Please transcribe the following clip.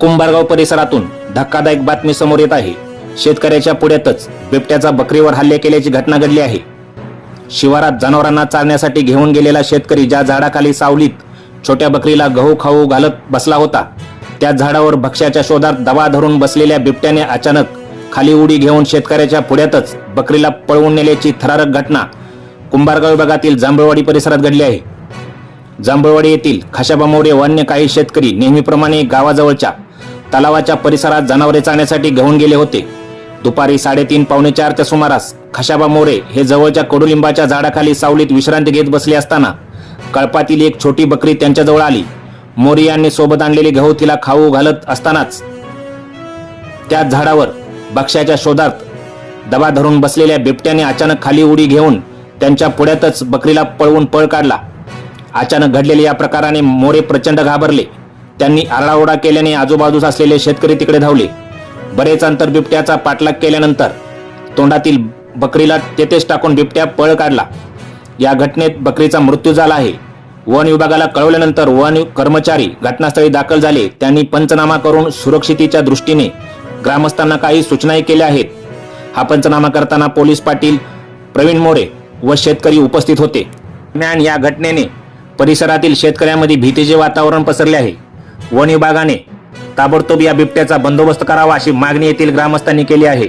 कुंभारगाव परिसरातून धक्कादायक बातमी समोर येत आहे. शेतकऱ्याच्या पुढ्यातच बिबट्याचा बकरीवर हल्ले केल्याची घटना घडली आहे. शिवारात जनावरांना चारण्यासाठी घेऊन गेलेला शेतकरी ज्या झाडाखाली सावलीत छोट्या बकरीला गहू खाऊ घालत बसला होता त्या झाडावर भक्ष्याच्या शोधात दबा धरून बसलेल्या बिबट्याने अचानक खाली उडी घेऊन शेतकऱ्याच्या पुढ्यातच बकरीला पळवून नेल्याची थरारक घटना कुंभारगाव विभागातील जांभळवाडी परिसरात घडली आहे. जांभळवाडी येथील खशाबा मोरे काही शेतकरी नेहमीप्रमाणे गावाजवळच्या तलावाच्या परिसरात जनावरे चालण्यासाठी घेऊन गेले होते. दुपारी साडेतीन पावणे चारच्या सुमारास खशाबा मोरे हे जवळच्या कडुलिंबाच्या झाडाखाली सावलीत विश्रांती घेत बसले असताना कळपातील एक छोटी बकरी त्यांच्याजवळ आली. मोरे यांनी सोबत आणलेले गहू तिला खाऊ घालत असतानाच त्याच झाडावर बक्ष्याच्या शोधात दबा धरून बसलेल्या बिबट्याने अचानक खाली उडी घेऊन त्यांच्या पुढ्यातच बकरीला पळवून पळ काढला. अचानक घडलेल्या या प्रकाराने मोरे प्रचंड घाबरले. त्यांनी आरडाओरडा केल्याने आजूबाजूस असलेले शेतकरी तिकडे धावले. बरेच अंतर बिबट्याचा पाठलाग केल्यानंतर तोंडातील बकरीला तेथेच टाकून बिबट्या पळ काढला. या घटनेत बकरीचा मृत्यू झाला आहे. वन विभागाला कळवल्यानंतर वन कर्मचारी घटनास्थळी दाखल झाले. त्यांनी पंचनामा करून सुरक्षितेच्या दृष्टीने ग्रामस्थांना काही सूचनाही केल्या आहेत. हा पंचनामा करताना पोलीस पाटील प्रवीण मोरे व शेतकरी उपस्थित होते. दरम्यान या घटनेने परिसरातील शेतकऱ्यांमध्ये भीतीचे वातावरण पसरले आहे. वन विभागाने ताबडतोब या बिबट्याचा बंदोबस्त करावा अशी मागणी येथील ग्रामस्थांनी केली आहे.